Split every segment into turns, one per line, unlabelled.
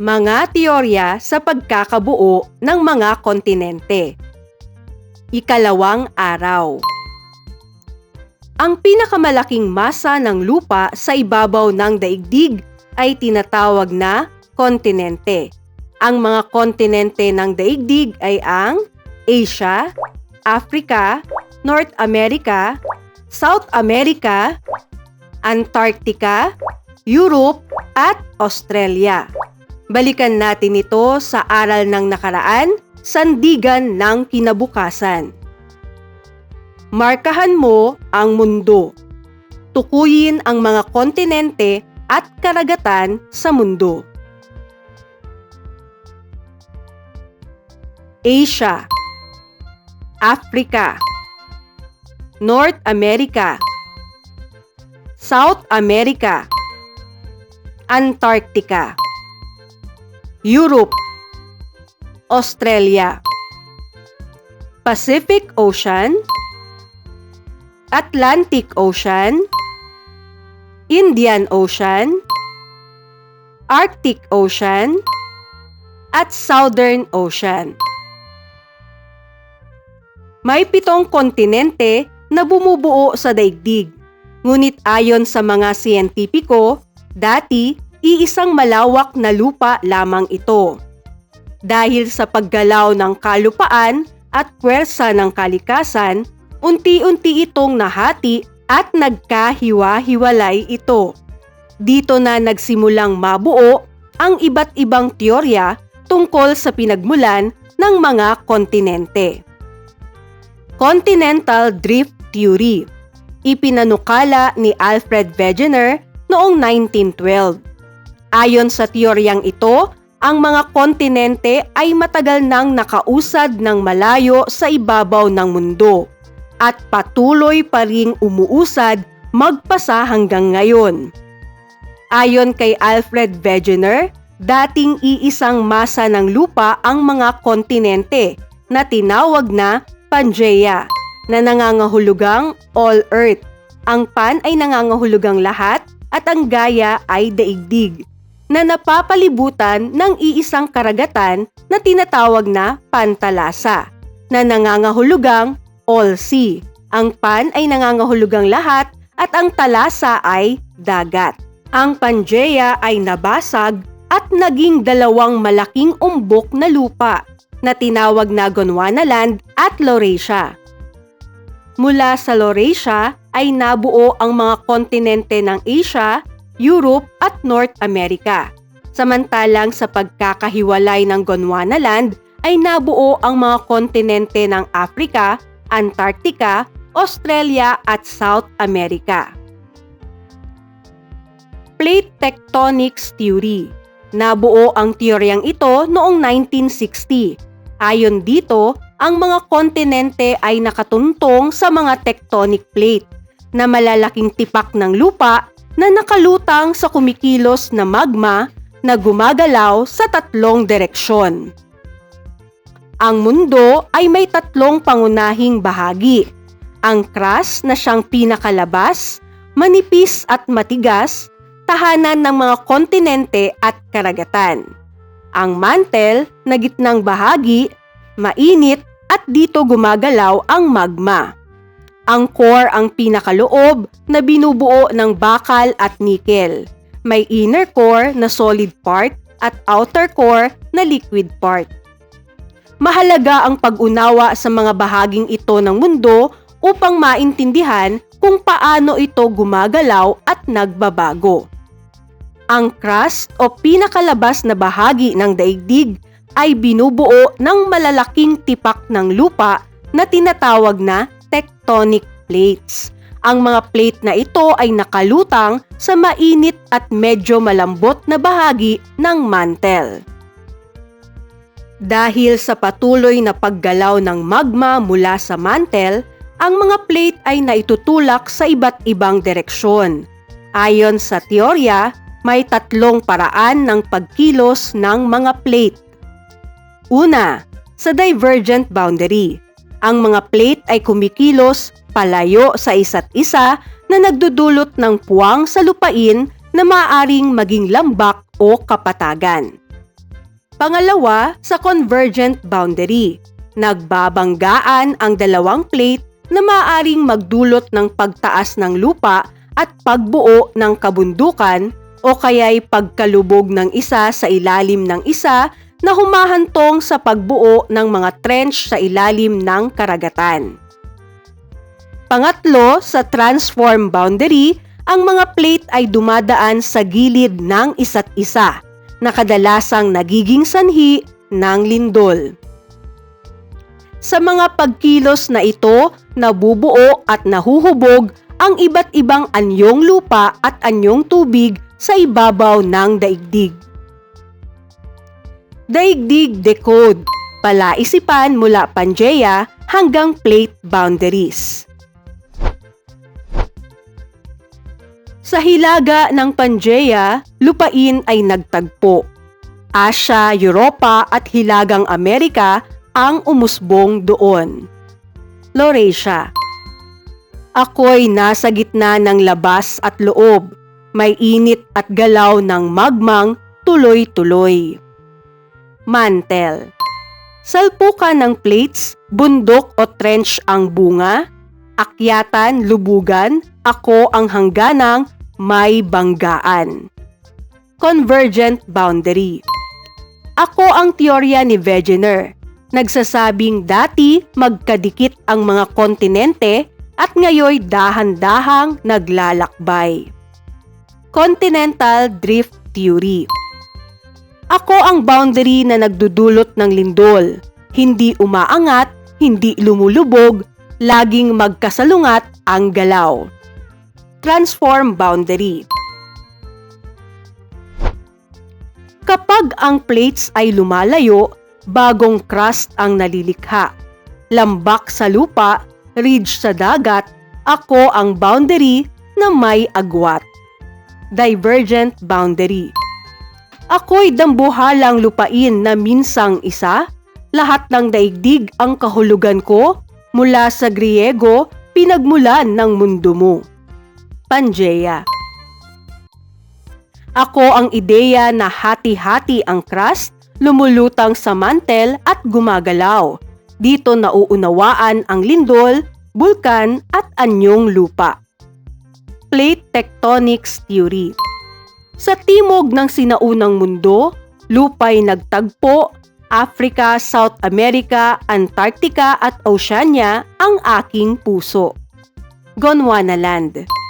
Mga teorya sa pagkakabuo ng mga kontinente. Ikalawang araw. Ang pinakamalaking masa ng lupa sa ibabaw ng daigdig ay tinatawag na kontinente. Ang mga kontinente ng daigdig ay ang Asia, Africa, North America, South America, Antarctica, Europe, at Australia. Balikan natin ito sa aral ng nakaraan, sandigan ng kinabukasan. Markahan mo ang mundo. Tukuyin ang mga kontinente at karagatan sa mundo. Asia Africa North America South America Antarctica Europe, Australia, Pacific Ocean, Atlantic Ocean, Indian Ocean, Arctic Ocean, at Southern Ocean. May pitong kontinente na bumubuo sa daigdig. Ngunit ayon sa mga siyentipiko, dati iisang malawak na lupa lamang ito. Dahil sa paggalaw ng kalupaan at pwersa ng kalikasan, unti-unti itong nahati at nagkahiwa-hiwalay ito. Dito na nagsimulang mabuo ang iba't ibang teorya tungkol sa pinagmulan ng mga kontinente. Continental Drift Theory Ipinanukala ni Alfred Wegener noong 1912. Ayon sa teoryang ito, ang mga kontinente ay matagal nang nakausad ng malayo sa ibabaw ng mundo at patuloy pa ring umuusad magpasa hanggang ngayon. Ayon kay Alfred Wegener, dating iisang masa ng lupa ang mga kontinente na tinawag na Pangaea na nangangahulugang all earth. Ang pan ay nangangahulugang lahat at ang Gaia ay daigdig na napapalibutan ng iisang karagatan na tinatawag na Pantalasa, na nangangahulugang All Sea. Ang pan ay nangangahulugang lahat at ang talasa ay dagat. Ang Pangaea ay nabasag at naging dalawang malaking umbok na lupa na tinawag na Gondwana Land at Laurasia. Mula sa Laurasia ay nabuo ang mga kontinente ng Asia, Europe at North America. Samantalang sa pagkakahiwalay ng Gondwana Land ay nabuo ang mga kontinente ng Africa, Antarctica, Australia at South America. Plate Tectonics Theory Nabuo ang teoryang ito noong 1960. Ayon dito, ang mga kontinente ay nakatuntong sa mga tectonic plate na malalaking tipak ng lupa na nakalutang sa kumikilos na magma na gumagalaw sa tatlong direksyon. Ang mundo ay may tatlong pangunahing bahagi. Ang crust na siyang pinakalabas, manipis at matigas, tahanan ng mga kontinente at karagatan. Ang mantle na gitnang bahagi, mainit at dito gumagalaw ang magma. Ang core ang pinakaloob na binubuo ng bakal at nickel. May inner core na solid part at outer core na liquid part. Mahalaga ang pag-unawa sa mga bahaging ito ng mundo upang maintindihan kung paano ito gumagalaw at nagbabago. Ang crust o pinakalabas na bahagi ng daigdig ay binubuo ng malalaking tipak ng lupa na tinatawag na tectonic plates. Ang mga plate na ito ay nakalutang sa mainit at medyo malambot na bahagi ng mantle. Dahil sa patuloy na paggalaw ng magma mula sa mantle, ang mga plate ay naitutulak sa iba't ibang direksyon. Ayon sa teorya, may tatlong paraan ng pagkilos ng mga plate. Una, sa divergent boundary ang mga plate ay kumikilos palayo sa isa't isa na nagdudulot ng puwang sa lupain na maaaring maging lambak o kapatagan. Pangalawa, sa convergent boundary. Nagbabanggaan ang dalawang plate na maaring magdulot ng pagtaas ng lupa at pagbuo ng kabundukan o kaya'y pagkalubog ng isa sa ilalim ng isa na humahantong sa pagbuo ng mga trench sa ilalim ng karagatan. Pangatlo, sa transform boundary, ang mga plate ay dumadaan sa gilid ng isa't isa na kadalasang nagiging sanhi ng lindol. Sa mga pagkilos na ito, nabubuo at nahuhubog ang iba't ibang anyong lupa at anyong tubig sa ibabaw ng daigdig. Daigdig Decode Palaisipan mula Pangaea hanggang plate boundaries. Sa hilaga ng Pangaea, lupain ay nagtagpo. Asya, Europa at Hilagang Amerika ang umusbong doon. Laurasia Ako'y nasa gitna ng labas at loob. May init at galaw ng magmang tuloy-tuloy. Mantel Salpukan ng plates, bundok o trench ang bunga, akyatan, lubugan, ako ang hangganang may banggaan. Convergent boundary. Ako ang teorya ni Wegener. Nagsasabing dati magkadikit ang mga kontinente at ngayoy dahan-dahang naglalakbay. Continental Drift Theory Ako ang boundary na nagdudulot ng lindol. Hindi umaangat, hindi lumulubog, laging magkasalungat ang galaw. Transform boundary. Kapag ang plates ay lumalayo, bagong crust ang nalilikha. Lambak sa lupa, ridge sa dagat, ako ang boundary na may agwat. Divergent boundary. Ako'y dambuhalang lupain na minsang isa, lahat ng daigdig ang kahulugan ko, mula sa Griego, pinagmulan ng mundo mo. Pangea. Ako ang ideya na hati-hati ang crust, lumulutang sa mantel at gumagalaw. Dito nauunawaan ang lindol, bulkan at anyong lupa. Plate Tectonics Theory Sa timog ng sinaunang mundo, lupa'y nagtagpo, Africa, South America, Antarctica at Oceania ang aking puso. Gondwana Land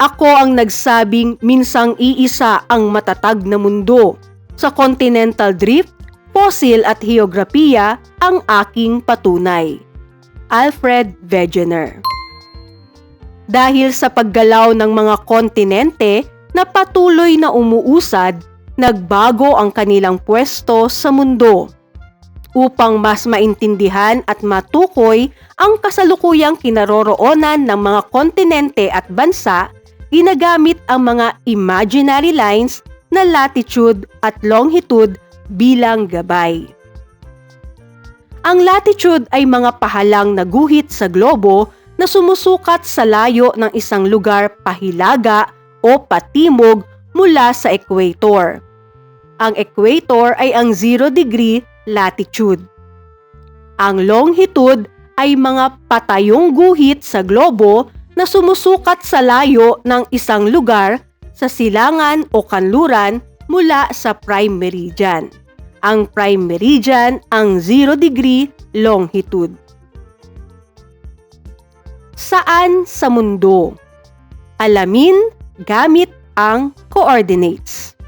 ako ang nagsabing minsang iisa ang matatag na mundo. Sa continental drift, fossil at heograpiya ang aking patunay. Alfred Wegener Dahil sa paggalaw ng mga kontinente na patuloy na umuusad, nagbago ang kanilang pwesto sa mundo. Upang mas maintindihan at matukoy ang kasalukuyang kinaroroonan ng mga kontinente at bansa, ginagamit ang mga imaginary lines na latitude at longitude bilang gabay. Ang latitude ay mga pahalang na guhit sa globo na sumusukat sa layo ng isang lugar pahilaga o patimog mula sa equator. Ang equator ay ang 0 degree latitude. Ang longitude ay mga patayong guhit sa globo na sumusukat sa layo ng isang lugar sa silangan o kanluran mula sa prime meridian. Ang prime meridian ang 0 degree longitude. Saan sa mundo? Alamin gamit ang coordinates.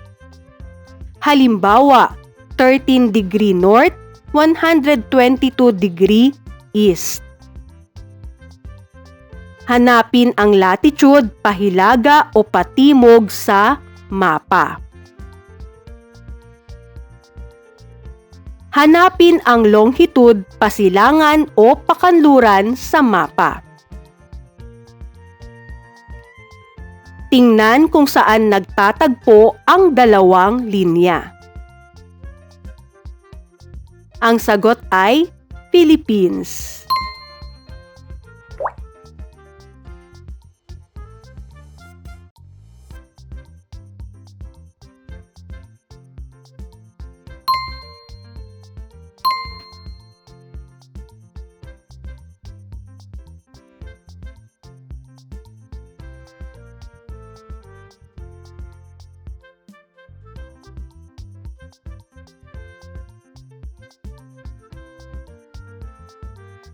Halimbawa, 13 degree north, 122 degree east. Hanapin ang latitude, pahilaga o patimog sa mapa. Hanapin ang longitude, pasilangan o pakanluran sa mapa. Tingnan kung saan nagtatagpo ang dalawang linya. Ang sagot ay Philippines.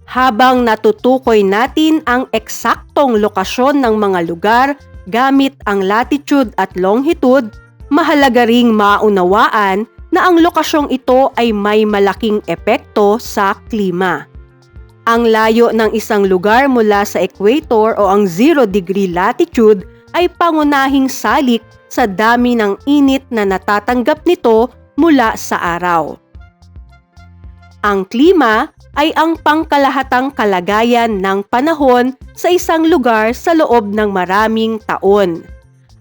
Habang natutukoy natin ang eksaktong lokasyon ng mga lugar gamit ang latitude at longitude, mahalaga ring maunawaan na ang lokasyong ito ay may malaking epekto sa klima. Ang layo ng isang lugar mula sa equator o ang 0 degree latitude ay pangunahing salik sa dami ng init na natatanggap nito mula sa araw. Ang klima ay ang pangkalahatang kalagayan ng panahon sa isang lugar sa loob ng maraming taon.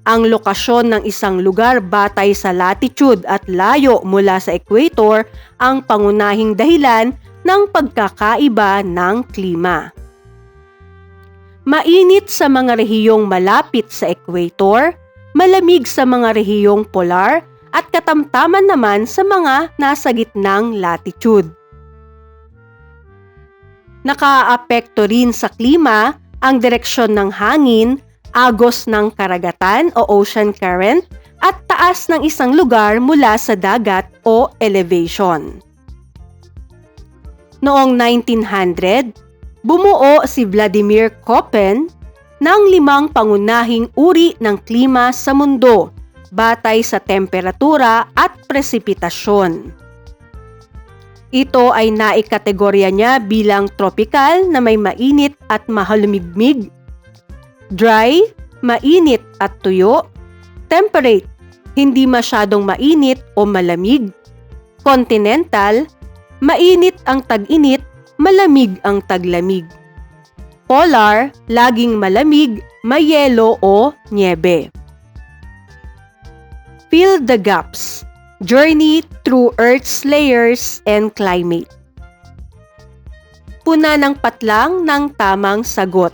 Ang lokasyon ng isang lugar batay sa latitude at layo mula sa equator ang pangunahing dahilan ng pagkakaiba ng klima. Mainit sa mga rehiyong malapit sa equator, malamig sa mga rehiyong polar at katamtaman naman sa mga nasa gitnang latitude. Nakaapekto rin sa klima ang direksyon ng hangin, agos ng karagatan o ocean current at taas ng isang lugar mula sa dagat o elevation. Noong 1900, bumuo si Vladimir Koppen ng limang pangunahing uri ng klima sa mundo batay sa temperatura at presipitasyon. Ito ay naikategorya niya bilang tropical na may mainit at mahalumigmig, dry, mainit at tuyo, temperate, hindi masyadong mainit o malamig, continental, mainit ang tag-init, malamig ang taglamig. Polar, laging malamig, may yelo o niebe. Fill the gaps. Journey through Earth's layers and climate. Puna ng patlang ng tamang sagot.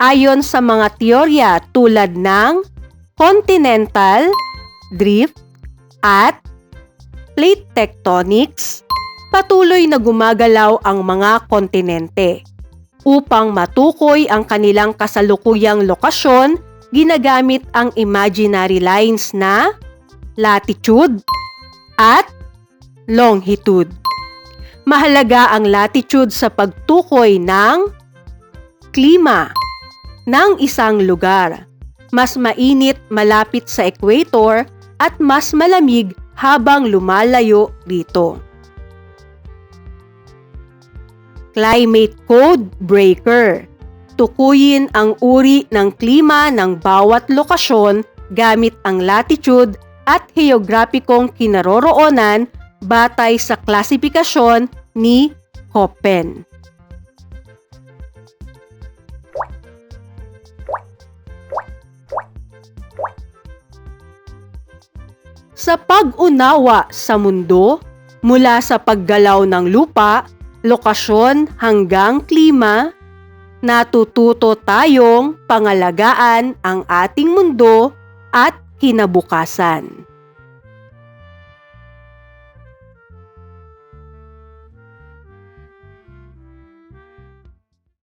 Ayon sa mga teorya tulad ng continental, drift, at plate tectonics, patuloy na gumagalaw ang mga kontinente. Upang matukoy ang kanilang kasalukuyang lokasyon, ginagamit ang imaginary lines na latitude at longitude. Mahalaga ang latitude sa pagtukoy ng klima ng isang lugar. Mas mainit malapit sa equator at mas malamig habang lumalayo dito. Climate Code Breaker Tukuyin ang uri ng klima ng bawat lokasyon gamit ang latitude at heograpikong kinaroroonan batay sa klasifikasyon ni Koppen. Sa pag-unawa sa mundo, mula sa paggalaw ng lupa, lokasyon hanggang klima, natututo tayong pangalagaan ang ating mundo at kinabukasan.